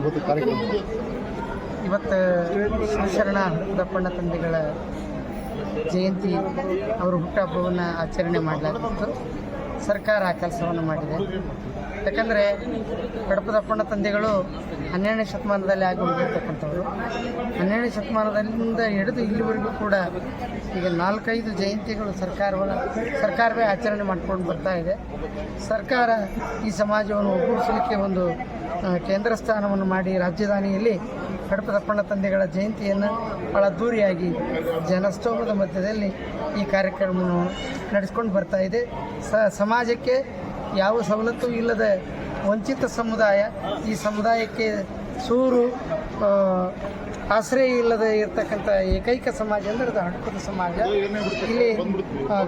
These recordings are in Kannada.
ಇವತ್ತು ಕಾರ್ಯಕ್ರಮ. ಇವತ್ತು ಶಿವಶರಣ ದಪ್ಪಣ್ಣ ತಂದೆಗಳ ಜಯಂತಿ ಅವರು ಹುಟ್ಟಹಬ್ಬವನ್ನು ಆಚರಣೆ ಮಾಡಲಾಗಿತ್ತು ಸರ್ಕಾರ ಆ ಕೆಲಸವನ್ನು ಮಾಡಿದೆ. ಯಾಕಂದರೆ ಕಡಪದಪ್ಪಣ್ಣ ತಂದೆಗಳು ಹನ್ನೆರಡನೇ ಶತಮಾನದಲ್ಲಿ ಆಗಿ ಹೋಗಿರ್ತಕ್ಕಂಥವ್ರು ಹನ್ನೆರಡನೇ ಶತಮಾನದಿಂದ ಹಿಡಿದು ಇಲ್ಲಿವರೆಗೂ ಕೂಡ ಈಗ ನಾಲ್ಕೈದು ಜಯಂತಿಗಳು ಸರ್ಕಾರವನ್ನು, ಸರ್ಕಾರವೇ ಆಚರಣೆ ಮಾಡ್ಕೊಂಡು ಬರ್ತಾ ಇದೆ. ಸರ್ಕಾರ ಈ ಸಮಾಜವನ್ನು ಒಗ್ಗೂಡಿಸಲಿಕ್ಕೆ ಒಂದು ಕೇಂದ್ರ ಸ್ಥಾನವನ್ನು ಮಾಡಿ ರಾಜಧಾನಿಯಲ್ಲಿ ಕಡಪದಪ್ಪಣ್ಣ ತಂದೆಗಳ ಜಯಂತಿಯನ್ನು ಭಾಳ ದೂರಿಯಾಗಿ ಜನಸ್ತೋಮದ ಮಧ್ಯದಲ್ಲಿ ಈ ಕಾರ್ಯಕ್ರಮವನ್ನು ನಡೆಸ್ಕೊಂಡು ಬರ್ತಾ ಇದೆ. ಸಮಾಜಕ್ಕೆ ಯಾವ ಸವಲತ್ತು ಇಲ್ಲದ ವಂಚಿತ ಸಮುದಾಯ ಈ ಸಮುದಾಯಕ್ಕೆ ಸೂರು ಆಶ್ರಯ ಇಲ್ಲದೆ ಇರತಕ್ಕಂಥ ಏಕೈಕ ಸಮಾಜ ಅಂದರೆ ಅದು ಹಡಪದ ಸಮಾಜ. ಇಲ್ಲಿ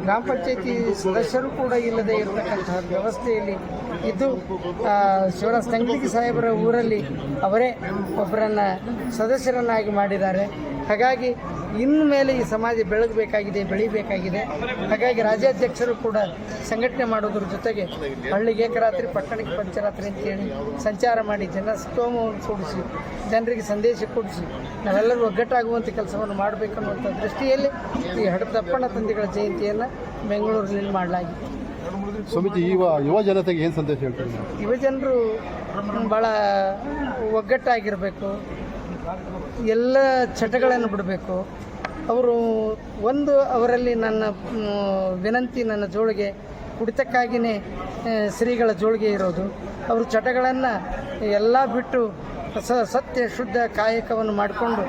ಗ್ರಾಮ ಪಂಚಾಯತಿ ಸದಸ್ಯರು ಕೂಡ ಇಲ್ಲದೆ ಇರತಕ್ಕಂತಹ ವ್ಯವಸ್ಥೆಯಲ್ಲಿ ಇದ್ದು ಶಿವರಾಜ್ ಶಿವರಾಜ ಸಾಹೇಬರ ಊರಲ್ಲಿ ಅವರೇ ಒಬ್ಬರನ್ನು ಸದಸ್ಯರನ್ನಾಗಿ ಮಾಡಿದ್ದಾರೆ. ಹಾಗಾಗಿ ಇನ್ನು ಮೇಲೆ ಈ ಸಮಾಜ ಬೆಳಗಬೇಕಾಗಿದೆ ಬೆಳಿಬೇಕಾಗಿದೆ. ಹಾಗಾಗಿ ರಾಜ್ಯಾಧ್ಯಕ್ಷರು ಕೂಡ ಸಂಘಟನೆ ಮಾಡೋದ್ರ ಜೊತೆಗೆ ಹಳ್ಳಿಗೆ ಏಕರಾತ್ರಿ ಪಟ್ಟಣಕ್ಕೆ ಪಂಚರಾತ್ರಿ ಅಂತೇಳಿ ಸಂಚಾರ ಮಾಡಿ ಜನ ಸ್ತೋಮವನ್ನು ಕೂಡಿಸಿ ಜನರಿಗೆ ಸಂದೇಶ ಕೊಡಿಸಿ ನಾವೆಲ್ಲರೂ ಒಗ್ಗಟ್ಟಾಗುವಂಥ ಕೆಲಸವನ್ನು ಮಾಡಬೇಕನ್ನುವಂಥ ದೃಷ್ಟಿಯಲ್ಲಿ ಈ ಹಡದಪ್ಪಣ ತಂದೆಗಳ ಜಯಂತಿಯನ್ನು ಬೆಂಗಳೂರಿನಲ್ಲಿ ಮಾಡಲಾಗಿದೆ. ಸ್ವಾಮೀಜಿ ಯುವ ಯುವ ಜನತೆಗೆ ಏನು ಸಂದೇಶ ಹೇಳ್ತೀರಿ ನೀವು? ಯುವಜನರು ಭಾಳ ಒಗ್ಗಟ್ಟಾಗಿರಬೇಕು. ಎಲ್ಲ ಚಟಗಳನ್ನು ಬಿಡಬೇಕು. ಅವರು ಒಂದು ಅವರಲ್ಲಿ ನನ್ನ ವಿನಂತಿ ನನ್ನ ಜೋಳಿಗೆ ಕುಡಿತಕ್ಕಾಗಿಯೇ ಶ್ರೀಗಳ ಜೋಳಿಗೆ ಇರೋದು. ಅವರು ಚಟಗಳನ್ನು ಎಲ್ಲ ಬಿಟ್ಟು ಸ ಸತ್ಯ ಶುದ್ಧ ಕಾಯಕವನ್ನು ಮಾಡಿಕೊಂಡು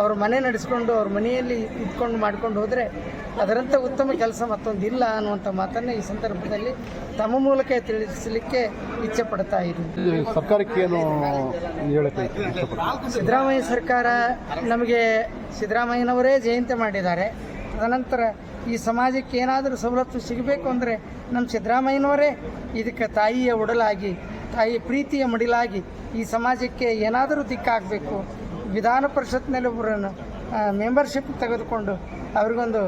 ಅವ್ರ ಮನೆ ನಡೆಸ್ಕೊಂಡು ಅವ್ರ ಮನೆಯಲ್ಲಿ ಇದ್ಕೊಂಡು ಮಾಡ್ಕೊಂಡು ಹೋದರೆ ಅದರಂಥ ಉತ್ತಮ ಕೆಲಸ ಮತ್ತೊಂದಿಲ್ಲ ಅನ್ನುವಂಥ ಮಾತನ್ನು ಈ ಸಂದರ್ಭದಲ್ಲಿ ತಮ್ಮ ಮೂಲಕ ತಿಳಿಸಲಿಕ್ಕೆ ಇಚ್ಛೆ ಪಡ್ತಾ ಇದ್ದೀನಿ ಸರ್ಕಾರಕ್ಕೆ ಏನು ಸಿದ್ದರಾಮಯ್ಯ ಸರ್ಕಾರ ನಮಗೆ ಸಿದ್ದರಾಮಯ್ಯನವರೇ ಜಯಂತಿ ಮಾಡಿದ್ದಾರೆ. ತದನಂತರ ಈ ಸಮಾಜಕ್ಕೆ ಏನಾದರೂ ಸವಲತ್ತು ಸಿಗಬೇಕು ಅಂದರೆ ನಮ್ಮ ಸಿದ್ದರಾಮಯ್ಯನವರೇ ಇದಕ್ಕೆ ತಾಯಿಯ ಒಡಲಾಗಿ ತಾಯಿಯ ಪ್ರೀತಿಯ ಮಡಿಲಾಗಿ ಈ ಸಮಾಜಕ್ಕೆ ಏನಾದರೂ ದಿಕ್ಕಾಗಬೇಕು. ವಿಧಾನ ಪರಿಷತ್ನಲ್ಲಿ ಒಬ್ಬರನ್ನು ಮೆಂಬರ್ಶಿಪ್ ತೆಗೆದುಕೊಂಡು ಅವ್ರಿಗೊಂದು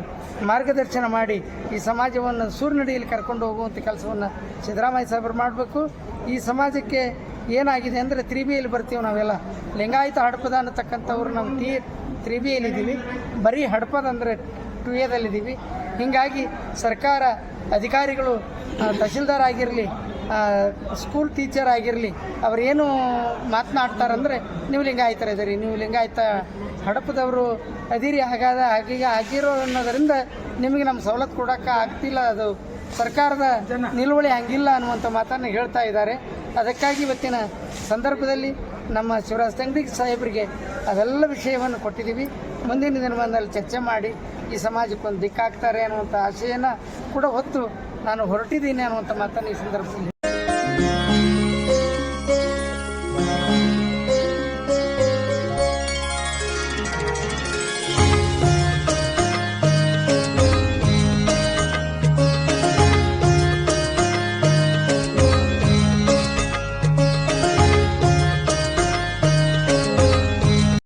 ಮಾರ್ಗದರ್ಶನ ಮಾಡಿ ಈ ಸಮಾಜವನ್ನು ಸೂರ್ಯನಡಿಯಲ್ಲಿ ಕರ್ಕೊಂಡು ಹೋಗುವಂಥ ಕೆಲಸವನ್ನು ಸಿದ್ದರಾಮಯ್ಯ ಸಾಹೇಬರು ಮಾಡಬೇಕು. ಈ ಸಮಾಜಕ್ಕೆ ಏನಾಗಿದೆ ಅಂದರೆ ತ್ರಿಬಿಯಲ್ಲಿ ಬರ್ತೀವಿ ನಾವೆಲ್ಲ. ಲಿಂಗಾಯತ ಹಡಪದ ಅನ್ನತಕ್ಕಂಥವ್ರು ನಾವು ಟಿ ತ್ರಿಬಿಯಲ್ಲಿದ್ದೀವಿ. ಬರೀ ಹಡಪದ ಅಂದರೆ ಟು ಎದಲ್ಲಿದ್ದೀವಿ ಹೀಗಾಗಿ ಸರ್ಕಾರ ಅಧಿಕಾರಿಗಳು ತಹಶೀಲ್ದಾರ್ ಆಗಿರಲಿ ಸ್ಕೂಲ್ ಟೀಚರ್ ಆಗಿರಲಿ ಅವರೇನು ಮಾತನಾಡ್ತಾರಂದರೆ, ನೀವು ಲಿಂಗಾಯತರ ಇದ್ದೀರಿ ನೀವು ಲಿಂಗಾಯತ ಹಡಪದವರು ಅದೀರಿ ಹಾಗಾದ ಹಾಗೀಗ ಆಗಿರೋ ಅನ್ನೋದರಿಂದ ನಿಮಗೆ ನಮ್ಮ ಸವಲತ್ತು ಕೊಡೋಕೆ ಆಗ್ತಿಲ್ಲ. ಅದು ಸರ್ಕಾರದ ನಿಲುವಳಿ ಹಂಗಿಲ್ಲ ಅನ್ನುವಂಥ ಮಾತನ್ನು ಹೇಳ್ತಾ ಇದ್ದಾರೆ. ಅದಕ್ಕಾಗಿ ಇವತ್ತಿನ ಸಂದರ್ಭದಲ್ಲಿ ನಮ್ಮ ಶಿವರಾಜ್ ತಂಗಡಿ ಸಾಹೇಬರಿಗೆ ಅದೆಲ್ಲ ವಿಷಯವನ್ನು ಕೊಟ್ಟಿದ್ದೀವಿ. ಮುಂದಿನ ದಿನಮಾನದಲ್ಲಿ ಚರ್ಚೆ ಮಾಡಿ ಈ ಸಮಾಜಕ್ಕೊಂದು ದಿಕ್ಕಾಗ್ತಾರೆ ಅನ್ನುವಂಥ ಆಶಯನ ಕೂಡ ಹೊತ್ತು ನಾನು ಹೊರಟಿದ್ದೀನಿ ಅನ್ನುವಂಥ ಮಾತನ್ನು ಈ ಸಂದರ್ಭದಲ್ಲಿ